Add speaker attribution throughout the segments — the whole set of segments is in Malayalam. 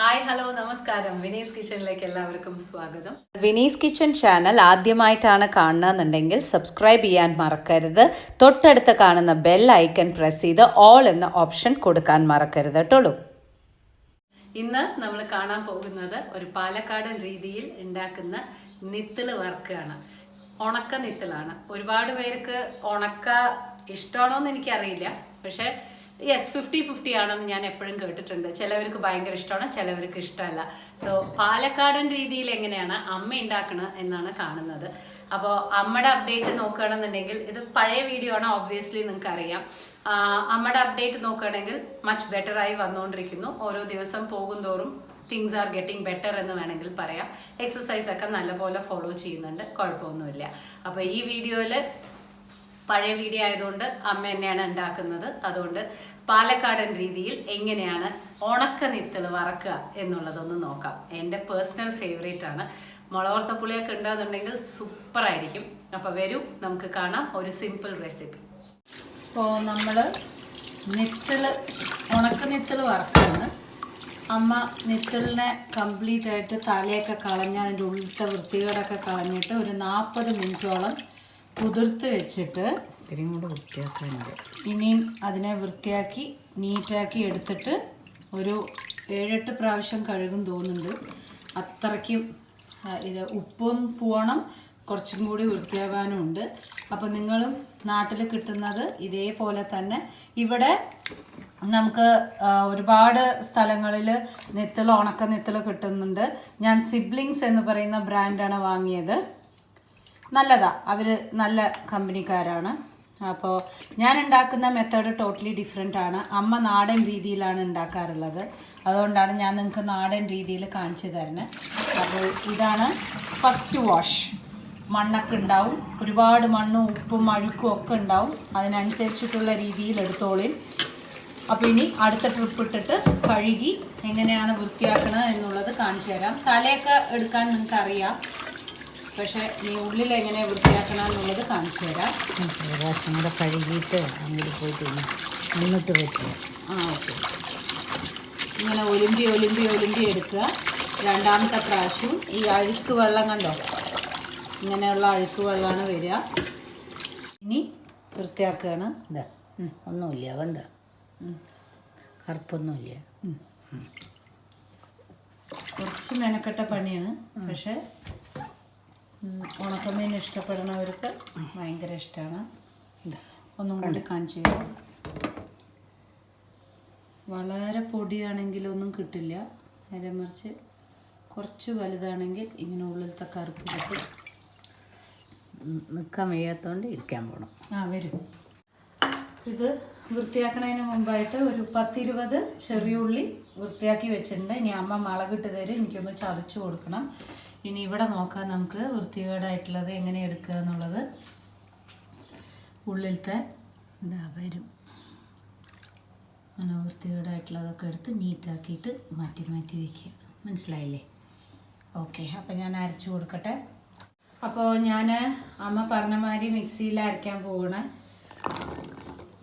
Speaker 1: ഹായ് ഹലോ നമസ്കാരം. വിനീസ് കിച്ചണിലേക്ക് എല്ലാവർക്കും സ്വാഗതം.
Speaker 2: വിനീസ് കിച്ചൺ ചാനൽ ആദ്യമായിട്ടാണ് കാണുന്നതെന്നുണ്ടെങ്കിൽ സബ്സ്ക്രൈബ് ചെയ്യാൻ മറക്കരുത്. തൊട്ടടുത്ത് കാണുന്ന ബെൽ ഐക്കൺ പ്രസ് ചെയ്ത് ഓൾ എന്ന ഓപ്ഷൻ കൊടുക്കാൻ മറക്കരുത് കേട്ടോളൂ.
Speaker 1: ഇന്ന് നമ്മൾ കാണാൻ പോകുന്നത് ഒരു പാലക്കാടൻ രീതിയിൽ ഉണ്ടാക്കുന്ന നിത്തിൾ വർക്കാണ്. ഉണക്ക നിത്തിളാണ്. ഒരുപാട് പേർക്ക് ഉണക്ക ഇഷ്ടമാണോ എന്ന് എനിക്കറിയില്ല. പക്ഷേ യെസ് ഫിഫ്റ്റി ഫിഫ്റ്റി ആണെന്ന് ഞാൻ എപ്പോഴും കേട്ടിട്ടുണ്ട്. ചിലവർക്ക് ഭയങ്കര ഇഷ്ടമാണ് ചിലവർക്ക് ഇഷ്ടമല്ല. സോ പാലക്കാടൻ രീതിയിൽ എങ്ങനെയാണ് അമ്മ ഉണ്ടാക്കണ എന്നാണ് കാണുന്നത്. അപ്പോൾ അമ്മയുടെ അപ്ഡേറ്റ് നോക്കുകയാണെന്നുണ്ടെങ്കിൽ ഇത് പഴയ വീഡിയോ ആണ് ഓബ്വിയസ്ലി നിങ്ങൾക്ക് അറിയാം അമ്മയുടെ അപ്ഡേറ്റ് നോക്കുകയാണെങ്കിൽ മച്ച് ബെറ്റർ ആയി വന്നുകൊണ്ടിരിക്കുന്നു. ഓരോ ദിവസം പോകും തോറും തിങ്സ് ആർ ഗെറ്റിംഗ് ബെറ്റർ എന്ന് വേണമെങ്കിൽ പറയാം. എക്സസൈസ് ഒക്കെ നല്ലപോലെ ഫോളോ ചെയ്യുന്നുണ്ട്. കുഴപ്പമൊന്നുമില്ല. അപ്പോൾ ഈ വീഡിയോയിൽ പഴയ വീഡിയോ ആയതുകൊണ്ട് അമ്മ തന്നെയാണ് ഉണ്ടാക്കുന്നത്. അതുകൊണ്ട് പാലക്കാടൻ രീതിയിൽ എങ്ങനെയാണ് ഉണക്ക നിത്തൾ വറക്കുക എന്നുള്ളതൊന്ന് നോക്കാം. എന്റെ പേഴ്സണൽ ഫേവറേറ്റ് ആണ്. മുളവർത്ത പുളിയൊക്കെ ഉണ്ടാകുന്നുണ്ടെങ്കിൽ സൂപ്പർ ആയിരിക്കും. അപ്പോൾ വരൂ നമുക്ക് കാണാം ഒരു സിമ്പിൾ റെസിപ്പി ഇപ്പോൾ നമ്മൾ നിത്തൾ ഉണക്ക നിത്തൾ അമ്മ നിത്തളിനെ കംപ്ലീറ്റ് ആയിട്ട് തലയൊക്കെ കളഞ്ഞ് അതിന്റെ ഉള്ളിലത്തെ വൃത്തികേടൊക്കെ കളഞ്ഞിട്ട് ഒരു നാൽപ്പത് മിനിറ്റോളം കുതിർത്ത് വെച്ചിട്ട്
Speaker 2: ഇത്രയും കൂടെ വൃത്തിയാക്കാനുണ്ട്.
Speaker 1: ഇനിയും അതിനെ വൃത്തിയാക്കി നീറ്റാക്കി എടുത്തിട്ട് ഒരു ഏഴെട്ട് പ്രാവശ്യം കഴുകും തോന്നുന്നുണ്ട്. അത്രയ്ക്കും ഇത് ഉപ്പും പോണം കുറച്ചും കൂടി വൃത്തിയാകാനും ഉണ്ട് അപ്പോൾ നിങ്ങളും നാട്ടിൽ കിട്ടുന്നത് ഇതേപോലെ തന്നെ. ഇവിടെ നമുക്ക് ഒരുപാട് സ്ഥലങ്ങളിൽ നെത്തൽ ഉണക്ക നെത്തൽ കിട്ടുന്നുണ്ട്. ഞാൻ സിബ്ലിങ്സ് എന്ന് പറയുന്ന ബ്രാൻഡാണ് വാങ്ങിയത്. നല്ലതാ. അവർ നല്ല കമ്പനിക്കാരാണ്. അപ്പോൾ ഞാൻ ഉണ്ടാക്കുന്ന മെത്തേഡ് ടോട്ടലി ഡിഫറെന്റ് ആണ്. അമ്മ നാടൻ രീതിയിലാണ് ഉണ്ടാക്കാറുള്ളത്. അതുകൊണ്ടാണ് ഞാൻ നിങ്ങൾക്ക് നാടൻ രീതിയിൽ കാണിച്ചു തരുന്നത് അപ്പോൾ ഇതാണ് ഫസ്റ്റ് വാഷ് മണ്ണൊക്കെ ഉണ്ടാവും. ഒരുപാട് മണ്ണും ഉപ്പും അഴുക്കും ഒക്കെ ഉണ്ടാവും. അതിനനുസരിച്ചിട്ടുള്ള രീതിയിൽ എടുത്തോളിൽ അപ്പോൾ ഇനി അടുത്ത ട്രിപ്പ് ഇട്ടിട്ട് കഴുകി എങ്ങനെയാണ് വൃത്തിയാക്കണത് എന്നുള്ളത് കാണിച്ചു തരാം. തലയൊക്കെ എടുക്കാൻ നിങ്ങൾക്ക് അറിയാം. പക്ഷേ ഈ ഉള്ളിൽ എങ്ങനെ വൃത്തിയാക്കണം എന്നുള്ളത് കാണിച്ചു തരാം.
Speaker 2: പ്രാവശ്യം കൂടെ കഴുകിയിട്ട് അങ്ങോട്ട് പോയിട്ട് മുന്നോട്ട് വെക്കുക
Speaker 1: ആ ഓക്കെ. ഇങ്ങനെ ഒലുമ്പി ഒലുമ്പി ഒലുമ്പി എടുക്കുക. രണ്ടാമത്തെ പ്രാവശ്യം ഈ അഴുക്ക് വെള്ളം കണ്ടോ? ഇങ്ങനെയുള്ള അഴുക്ക് വെള്ളമാണ് വരിക. ഇനി വൃത്തിയാക്കുകയാണ്.
Speaker 2: ഇതാ ഒന്നുമില്ല വേണ്ട. കറുപ്പൊന്നുമില്ല.
Speaker 1: കുറച്ച് മെനക്കെട്ട പണിയാണ്. പക്ഷേ ഉണക്കമീൻ ഇഷ്ടപ്പെടുന്നവർക്ക് ഭയങ്കര ഇഷ്ടമാണ് ഒന്നും കൂടി കാണിച്ചു വളരെ പൊടിയാണെങ്കിലൊന്നും കിട്ടില്ല. നേരെ മറിച്ച് കുറച്ച് വലുതാണെങ്കിൽ ഇങ്ങനെ ഉള്ളിലത്തെ കറുപ്പ് കിട്ടും
Speaker 2: നിൽക്കാൻ വയ്യാത്തതുകൊണ്ട് ഇരിക്കാൻ പോകണം
Speaker 1: ആ വരും. ഇത് വൃത്തിയാക്കണതിന് മുമ്പായിട്ട് ഒരു പത്തിരുപത് ചെറിയ ഉള്ളി വൃത്തിയാക്കി വെച്ചിട്ടുണ്ട്. ഇനി അമ്മ മുളകിട്ട് തരും. എനിക്കൊന്ന് ചതച്ചു കൊടുക്കണം. ഇനി ഇവിടെ നോക്കാം നമുക്ക് വൃത്തികേടായിട്ടുള്ളത് എങ്ങനെ എടുക്കുക എന്നുള്ളത്. ഉള്ളിലത്തെ
Speaker 2: ഇതാ വരും.
Speaker 1: അങ്ങനെ വൃത്തികേടായിട്ടുള്ളതൊക്കെ എടുത്ത് നീറ്റാക്കിയിട്ട് മാറ്റി മാറ്റി വയ്ക്കുക. മനസ്സിലായില്ലേ? ഓക്കെ അപ്പോൾ ഞാൻ അരച്ചു കൊടുക്കട്ടെ. അപ്പോൾ ഞാൻ അമ്മ പറഞ്ഞ മാതിരി മിക്സിയിൽ അരയ്ക്കാൻ പോകണേ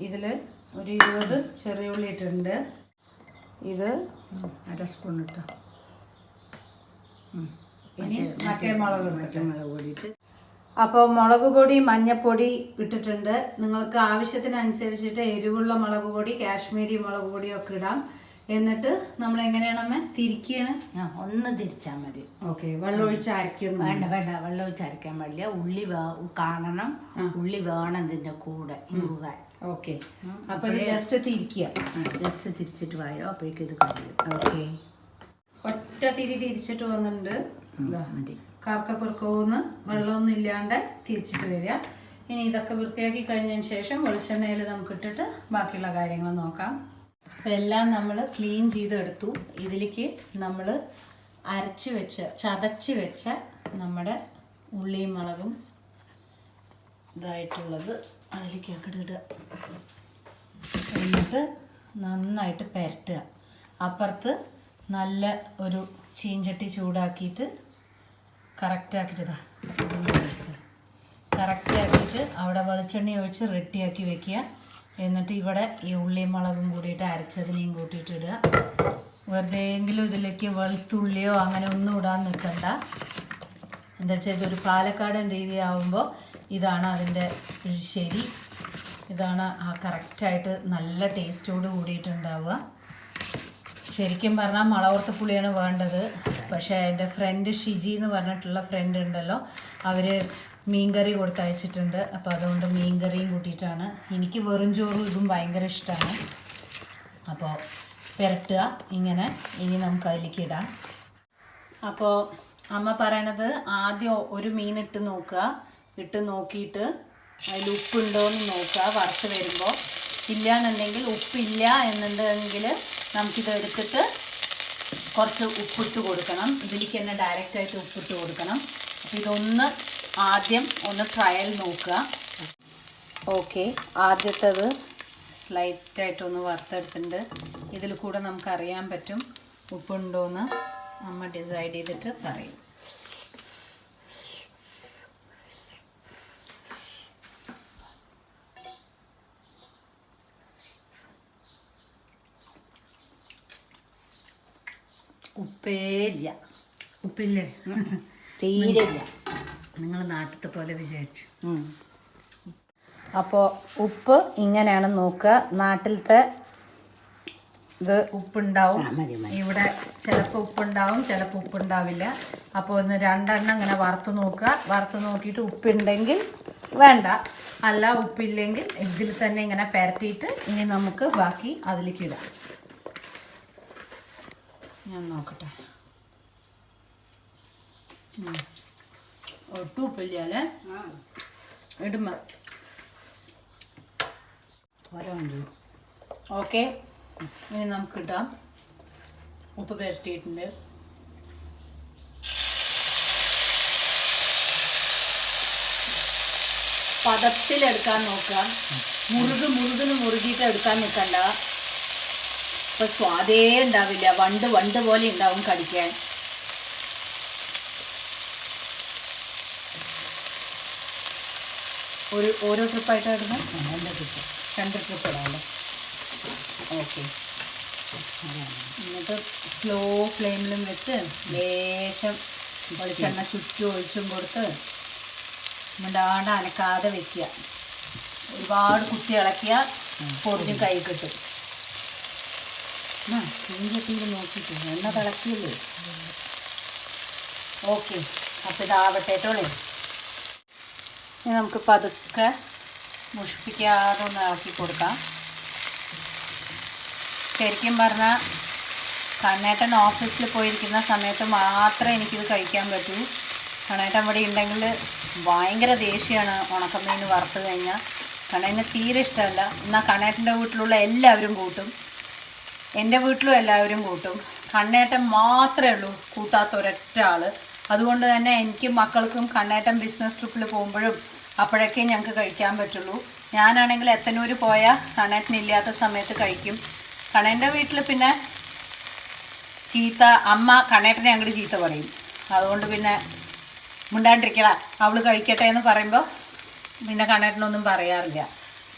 Speaker 1: ഇതിൽ ഒരു ഇരുപത് ചെറിയ ഉള്ളി ഇട്ടിട്ടുണ്ട്. ഇത്
Speaker 2: അര സ്പൂൺ ഇട്ടോ.
Speaker 1: ഇനി മറ്റേ മുളക് ഇടട്ടെ.
Speaker 2: മറ്റേ മുളക് പൊടിയിട്ട്.
Speaker 1: അപ്പോൾ മുളക് പൊടി മഞ്ഞപ്പൊടി ഇട്ടിട്ടുണ്ട്. നിങ്ങൾക്ക് ആവശ്യത്തിനനുസരിച്ചിട്ട് എരിവുള്ള മുളക് പൊടി കാശ്മീരി മുളക് പൊടിയൊക്കെ ഇടാം. എന്നിട്ട് നമ്മൾ എങ്ങനെയാണമ്മേ തിരിക്കുകയാണ്
Speaker 2: ആ ഒന്ന് തിരിച്ചാൽ മതി.
Speaker 1: ഓക്കെ വെള്ളമൊഴിച്ച് അരയ്ക്കും
Speaker 2: വേണ്ട വേണ്ട വെള്ളമൊഴിച്ച് അരയ്ക്കാൻ പാടില്ല. ഉള്ളി വേ കാണണം. ഉള്ളി വേണം ഇതിന്റെ കൂടെ മുഴുകാൻ
Speaker 1: ഓക്കെ. അപ്പോൾ ഇത് ജസ്റ്റ് തിരിക്കുക
Speaker 2: ജസ്റ്റ് തിരിച്ചിട്ട് വായോ? അപ്പോഴേക്കും ഇത് കഴിയും
Speaker 1: ഓക്കെ. ഒറ്റ തിരി തിരിച്ചിട്ട് വന്നിട്ടുണ്ട്.
Speaker 2: മതി.
Speaker 1: കാർക്കപ്പുറക്കോന്ന് വെള്ളമൊന്നും ഇല്ലാണ്ട് തിരിച്ചിട്ട് വരിക. ഇനി ഇതൊക്കെ വൃത്തിയാക്കി കഴിഞ്ഞതിന് ശേഷം വെളിച്ചെണ്ണയിൽ നമുക്ക് ഇട്ടിട്ട് ബാക്കിയുള്ള കാര്യങ്ങൾ നോക്കാം. അപ്പോൾ എല്ലാം നമ്മൾ ക്ലീൻ ചെയ്തെടുത്തു. ഇതിലേക്ക് നമ്മൾ അരച്ച് വെച്ച ചതച്ച് വെച്ച നമ്മുടെ ഉള്ളിയും മുളകും ഇതായിട്ടുള്ളത് അതിലേക്ക് അങ്ങോട്ട് ഇടുക. എന്നിട്ട് നന്നായിട്ട് പുരട്ടുക. അപ്പുറത്ത് നല്ല ഒരു ചീഞ്ചട്ടി ചൂടാക്കിയിട്ട് കറക്റ്റ് ആക്കിയിട്ടതാ കറക്റ്റ് ആക്കിയിട്ട് അവിടെ വെളിച്ചെണ്ണ ഒഴിച്ച് റെഡിയാക്കി വെക്കുക. എന്നിട്ട് ഇവിടെ ഈ ഉള്ളിയും മുളകും കൂടിയിട്ട് അരച്ചതിനെയും കൂട്ടിയിട്ട് ഇടുക. വെറുതെ എങ്കിലും ഇതിലേക്ക് വെളുത്തുള്ളിയോ അങ്ങനെ ഒന്നും ഇടാൻ നിൽക്കണ്ട. എന്താ വെച്ചാൽ ഇതൊരു പാലക്കാടൻ രീതി ആവുമ്പോൾ ഇതാണ് അതിന്റെ ശരി. ഇതാണ് ആ കറക്റ്റായിട്ട് നല്ല ടേസ്റ്റോട് കൂടിയിട്ടുണ്ടാവുക. ശരിക്കും പറഞ്ഞാൽ മളവർത്ത പുളിയാണ് വേണ്ടത്. പക്ഷേ എന്റെ ഫ്രണ്ട് ഷിജി എന്ന് പറഞ്ഞിട്ടുള്ള ഫ്രണ്ട് ഉണ്ടല്ലോ. അവർ മീൻകറി കൊടുത്തയച്ചിട്ടുണ്ട്. അപ്പോൾ അതുകൊണ്ട് മീൻകറിയും കൂട്ടിയിട്ടാണ്. എനിക്ക് വെറും ചോറും ഇതും ഭയങ്കര ഇഷ്ടമാണ് അപ്പോൾ പുരട്ടുക. ഇങ്ങനെ ഇനി നമുക്ക് അതിലേക്ക് ഇടാം. അപ്പോൾ അമ്മ പറയണത് ആദ്യം ഒരു മീൻ ഇട്ട് നോക്കുക. ഇട്ട് നോക്കിയിട്ട് അതിൽ ഉപ്പുണ്ടോ എന്ന് നോക്കുക. വറുത്ത് വരുമ്പോൾ ഇല്ല എന്നുണ്ടെങ്കിൽ ഉപ്പില്ല എന്നുണ്ടെങ്കിൽ നമുക്കിത് എടുത്തിട്ട് കുറച്ച് ഉപ്പിട്ട് കൊടുക്കണം. ഇതിലേക്ക് തന്നെ ഡയറക്റ്റായിട്ട് ഉപ്പിട്ട് കൊടുക്കണം. അപ്പോൾ ഇതൊന്ന് ആദ്യം ഒന്ന് ട്രയൽ നോക്കുക. ഓക്കെ ആദ്യത്തത് സ്ലൈറ്റായിട്ടൊന്ന് വറുത്തെടുത്തിട്ടുണ്ട്. ഇതിൽ കൂടെ നമുക്കറിയാൻ പറ്റും ഉപ്പുണ്ടോയെന്ന് അമ്മ ഡിസൈഡ് ചെയ്തിട്ട് പറയും. ഉപ്പേ ഇല്ല ഉപ്പില്ലേ
Speaker 3: തീരില്ല
Speaker 1: നിങ്ങൾ നാട്ടിലത്തെ പോലെ വിചാരിച്ചു.
Speaker 3: അപ്പോ
Speaker 1: അപ്പോൾ ഉപ്പ് ഇങ്ങനെയാണ് നോക്കുക. നാട്ടിലത്തെ ഇത് ഉപ്പുണ്ടാവും. ഇവിടെ ചിലപ്പോൾ ഉപ്പുണ്ടാവും ചിലപ്പോൾ ഉപ്പുണ്ടാവില്ല. അപ്പോൾ ഒന്ന് രണ്ടെണ്ണം ഇങ്ങനെ വറുത്ത് നോക്കുക. വറുത്ത് നോക്കിയിട്ട് ഉപ്പുണ്ടെങ്കിൽ വേണ്ട. അല്ല ഉപ്പില്ലെങ്കിൽ ഇതിൽ തന്നെ ഇങ്ങനെ പരത്തിയിട്ട് ഇനി നമുക്ക് ബാക്കി അതിലേക്ക് ഇടാം. ഞാൻ നോക്കട്ടെ. ഒട്ടും ഉപ്പില്ല
Speaker 3: ഇടുമ
Speaker 1: ഓക്കെ. ഇനി നമുക്ക് ഇടാം. ഉപ്പ് പുരട്ടിയിട്ടുണ്ട്. പദത്തിലെടുക്കാൻ നോക്കാം മുറുക് മുറുകിന് മുറുകിയിട്ട് എടുക്കാൻ നിൽക്കണ്ട. ഇപ്പൊ സ്വാദേ ഉണ്ടാവില്ല. വണ്ട് വണ്ട് പോലെ ഉണ്ടാവും കടിക്കാൻ. ഒരു ഓരോ ട്രിപ്പായിട്ട് ഇടുന്നത്
Speaker 3: രണ്ട് ട്രിപ്പ്
Speaker 1: രണ്ട് ട്രിപ്പ് ഇടാമല്ലോ ഓക്കെ എന്നിട്ട് സ്ലോ ഫ്ലെയിമിലും വെച്ച് ലേശം വെളിച്ചെണ്ണ ചുറ്റും ഒഴിച്ചും കൊടുത്ത് മിണ്ടാണ്ട് അനക്കാതെ വെക്കുക. ഒരുപാട് കുത്തി ഇളക്കിയാൽ പൊടിഞ്ഞ് കൈ കിട്ടും. ആ ചീഞ്ചട്ടിയിൽ നോക്കിയിട്ട് എണ്ണ തിളക്കിയല്ലേ? ഓക്കെ അപ്പോൾ ഇതാവട്ടെ ഇനി നമുക്ക് പതുക്കെ മുഷിപ്പിക്കാതെ ഒന്ന് ഇളക്കി കൊടുക്കാം. ശരിക്കും പറഞ്ഞാൽ കണ്ണേട്ടൻ ഓഫീസിൽ പോയിരിക്കുന്ന സമയത്ത് മാത്രമേ എനിക്കിത് കഴിക്കാൻ പറ്റൂ. കണ്ണേട്ടൻ ഇവിടെ ഉണ്ടെങ്കിൽ ഭയങ്കര ദേഷ്യമാണ് ഉണക്കമീൻ വറുത്ത് കഴിഞ്ഞാൽ കണ്ണേനെ തീരെ ഇഷ്ടമല്ല. എന്നാൽ കണ്ണേട്ടന്റെ വീട്ടിലുള്ള എല്ലാവരും കൂട്ടും. എന്റെ വീട്ടിലും എല്ലാവരും കൂട്ടും. കണ്ണേട്ടൻ മാത്രമേ ഉള്ളൂ കൂട്ടാത്ത ഒരൊറ്റ ആൾ അതുകൊണ്ട് തന്നെ എനിക്കും മക്കൾക്കും കണ്ണേട്ടൻ ബിസിനസ് ട്രിപ്പിൽ പോകുമ്പോഴും അപ്പോഴൊക്കെ ഞങ്ങൾക്ക് കഴിക്കാൻ പറ്റുള്ളൂ. ഞാനാണെങ്കിൽ എത്തനൂർ പോയാൽ കണ്ണേട്ടൻ ഇല്ലാത്ത സമയത്ത് കഴിക്കും. കണ്ണേന്റെ വീട്ടിൽ പിന്നെ ചീത്ത അമ്മ കണ്ണേട്ടനെ അങ്ങോട്ട് ചീത്ത പറയും. അതുകൊണ്ട് പിന്നെ മിണ്ടാണ്ടിരിക്കട അവൾ കഴിക്കട്ടെ എന്ന് പറയുമ്പോൾ പിന്നെ കണ്ണേട്ടനൊന്നും പറയാറില്ല.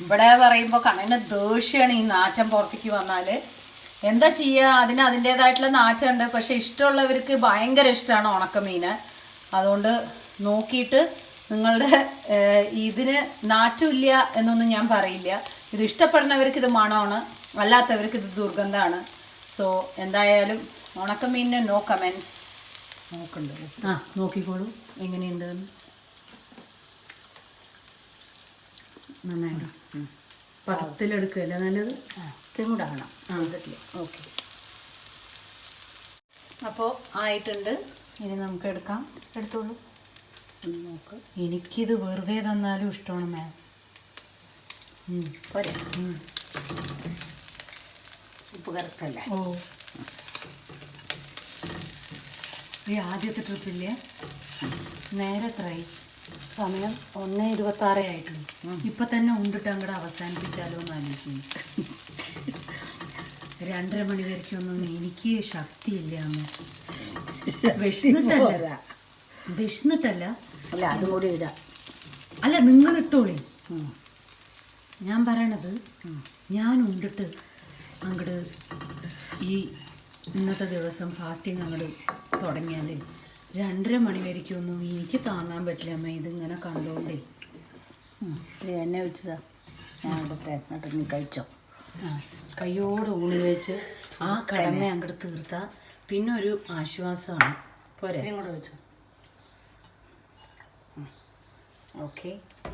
Speaker 1: ഇവിടെ പറയുമ്പോൾ കണ്ണേന്റെ ദേഷ്യമാണ് ഈ നാറ്റം പുറത്തേക്ക് വന്നാൽ എന്താ ചെയ്യുക അതിന് അതിന്റേതായിട്ടുള്ള നാറ്റമുണ്ട്. പക്ഷെ ഇഷ്ടമുള്ളവർക്ക് ഭയങ്കര ഇഷ്ടമാണ് ഉണക്കമീൻ അതുകൊണ്ട് നോക്കിയിട്ട് നിങ്ങളുടെ ഇതിന് നാറ്റുമില്ല എന്നൊന്നും ഞാൻ പറയില്ല. ഇത് ഇഷ്ടപ്പെടുന്നവർക്ക് ഇത് മണമാണ്. അല്ലാത്തവർക്ക് ഇത് ദുർഗന്ധമാണ്. സോ എന്തായാലും ഉണക്കമീനിന് നോ കമൻസ്.
Speaker 3: നോക്കണ്ട?
Speaker 1: ആ നോക്കിക്കോളൂ. എങ്ങനെയുണ്ടെന്ന്. നന്നായിട്ടോ പത്തിലെടുക്കുകയല്ലേ നല്ലത്?
Speaker 3: ഇതും കൂടെ ആവണം
Speaker 1: ഓക്കെ. അപ്പോൾ ആയിട്ടുണ്ട്. ഇനി നമുക്ക് എടുക്കാം. എടുത്തോളൂ.
Speaker 3: നോക്ക്.
Speaker 1: എനിക്കിത് വെറുതെ തന്നാലും ഇഷ്ടമാണ് മാം
Speaker 3: പോരെ. ഉപ്പ് കറക്കല്ലേ
Speaker 1: ഓ. ഈ ആദ്യത്തെ ട്രിപ്പില്ലേ നേരെ എത്രയായി
Speaker 3: സമയം
Speaker 1: ഒന്ന് ഇരുപത്തി ആറ് ആയിട്ടുണ്ട് ഇപ്പൊ തന്നെ ഉണ്ടിട്ട് അങ്ങോട്ട് അവസാനിപ്പിച്ചാലോ എന്ന് ആലോചിക്കുന്നു. രണ്ടര മണി വരയ്ക്കൊന്നും എനിക്ക് ശക്തിയില്ല അമ്മ. വിശന്നിട്ടല്ല വിശന്നിട്ടല്ല
Speaker 3: അല്ല അതും കൂടി ഇടാം.
Speaker 1: അല്ല നിങ്ങൾ ഇട്ടോളി. ഞാൻ പറയണത് ഞാൻ ഉണ്ടിട്ട് അങ്ങോട്ട് ഈ ഇന്നത്തെ ദിവസം ഫാസ്റ്റിംഗ് അങ്ങോട്ട് തുടങ്ങിയാലേ രണ്ടര മണി വരയ്ക്കൊന്നും എനിക്ക് താങ്ങാൻ പറ്റില്ല അമ്മ ഇതിങ്ങനെ കണ്ടോണ്ടേ.
Speaker 3: എന്നെ വെച്ചതാ ഞാൻ എന്നിട്ട് നീ കഴിച്ചോ?
Speaker 1: ആ, ഊണി വെച്ച് ആ കടമ അങ്ങോട്ട് തീർത്താ പിന്നെ ഒരു ആശ്വാസമാണ് പോരെ.
Speaker 3: ഇങ്ങോട്ട് വെച്ചോ
Speaker 1: ഓക്കെ.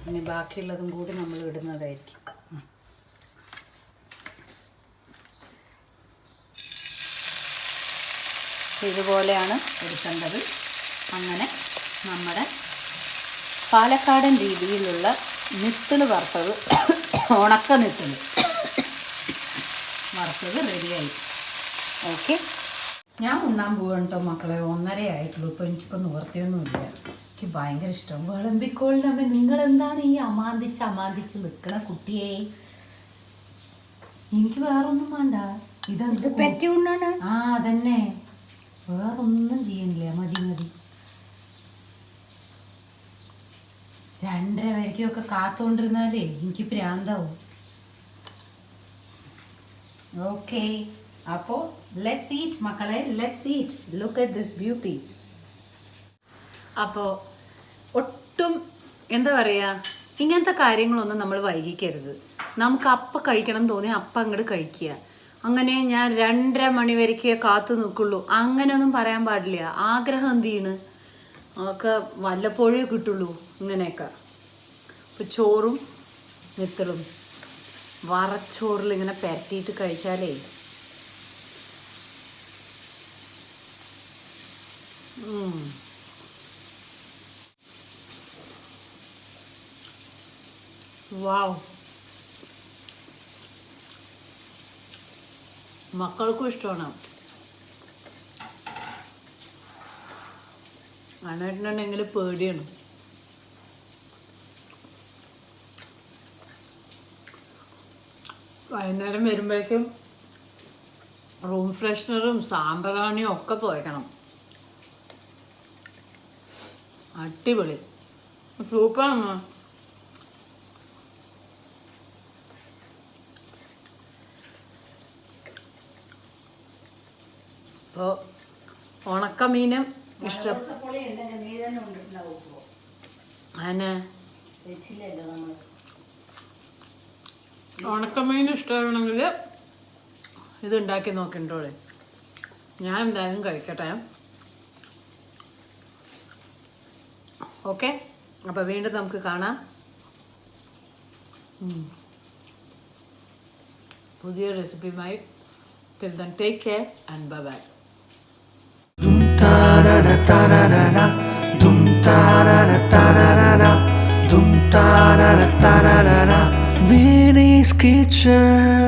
Speaker 1: ഇനി ബാക്കിയുള്ളതും കൂടി നമ്മൾ ഇടുന്നതായിരിക്കും.
Speaker 3: ഇതുപോലെയാണ് എടുക്കേണ്ടത്. അങ്ങനെ നമ്മുടെ പാലക്കാടൻ രീതിയിലുള്ള നിത്തിൾ വറുത്തത് ഉണക്ക നിത്തിൾ വറുത്തത് റെഡിയായി. ഓക്കെ?
Speaker 1: ഞാൻ ഉണ്ണാൻ പോവാണ് കേട്ടോ മക്കളെ. ഒന്നര ആയിട്ടുള്ളൂ. ഇപ്പൊ എനിക്കിപ്പോൾ നിവർത്തിയൊന്നുമില്ല. എനിക്ക് ഭയങ്കര ഇഷ്ടം. നിങ്ങൾ എന്താണ് ഈ അമാന്തിച്ച് അമാന്തിച്ച് നിൽക്കണ കുട്ടിയെ? എനിക്ക് വേറൊന്നും വേണ്ട. ഇതെന്ത്
Speaker 3: പറ്റി ഉണ്ണാണ്
Speaker 1: ആ അതന്നെ. വേറൊന്നും ചെയ്യണില്ല. മതി മതി. രണ്ടര ഒക്കെ കാത്തുകൊണ്ടിരുന്നാലേ എനിക്ക് പ്രാന്താവും. ഓക്കെ അപ്പോ ലെറ്റ്സ് ഈറ്റ് മക്കളെ let's eat look at this beauty അപ്പോ ഒട്ടും എന്താ പറയുക ഇങ്ങനത്തെ കാര്യങ്ങളൊന്നും നമ്മൾ വൈകിക്കരുത്. നമുക്ക് അപ്പം കഴിക്കണം തോന്നി അപ്പം അങ്ങോട്ട് കഴിക്കുക. അങ്ങനെ ഞാൻ രണ്ടര മണി വരയ്ക്ക് കാത്തു നിൽക്കുള്ളൂ. അങ്ങനെയൊന്നും പറയാൻ പാടില്ല. ആഗ്രഹം എന്ത് ചെയ്യണ്? അതൊക്കെ വല്ലപ്പോഴേ കിട്ടുള്ളൂ ഇങ്ങനെയൊക്കെ. ഇപ്പം ചോറും നെത്തളും വറച്ചോറിൽ ഇങ്ങനെ പരട്ടിയിട്ട് കഴിച്ചാലേ. വാവ് മക്കൾക്കും ഇഷ്ടമാണ്. അണ്ണേട്ടനുണ്ടെങ്കിൽ പേടിയാണ്. വൈകുന്നേരം വരുമ്പോഴേക്കും റൂം ഫ്രഷ്നറും സാമ്പ്രാണിയും ഒക്കെ പോയക്കണം അടിപൊളി. സൂപ്പറാണ്. അപ്പോൾ ഉണക്കമീനും ഇഷ്ടം.
Speaker 3: നമ്മൾ
Speaker 1: ഉണക്കമീൻ ഇഷ്ടമാണെങ്കിൽ ഇത് ഉണ്ടാക്കി നോക്കണ്ടോളെ. ഞാൻ എന്തായാലും കഴിക്കട്ടെ. ഓക്കെ? അപ്പോൾ വീണ്ടും നമുക്ക് കാണാം. പുതിയ റെസിപ്പിയുമായി. Till then take care and bye bye
Speaker 4: Dum ta na na ta na na na. Dum ta na na ta na na na. Winnie's Kitchen.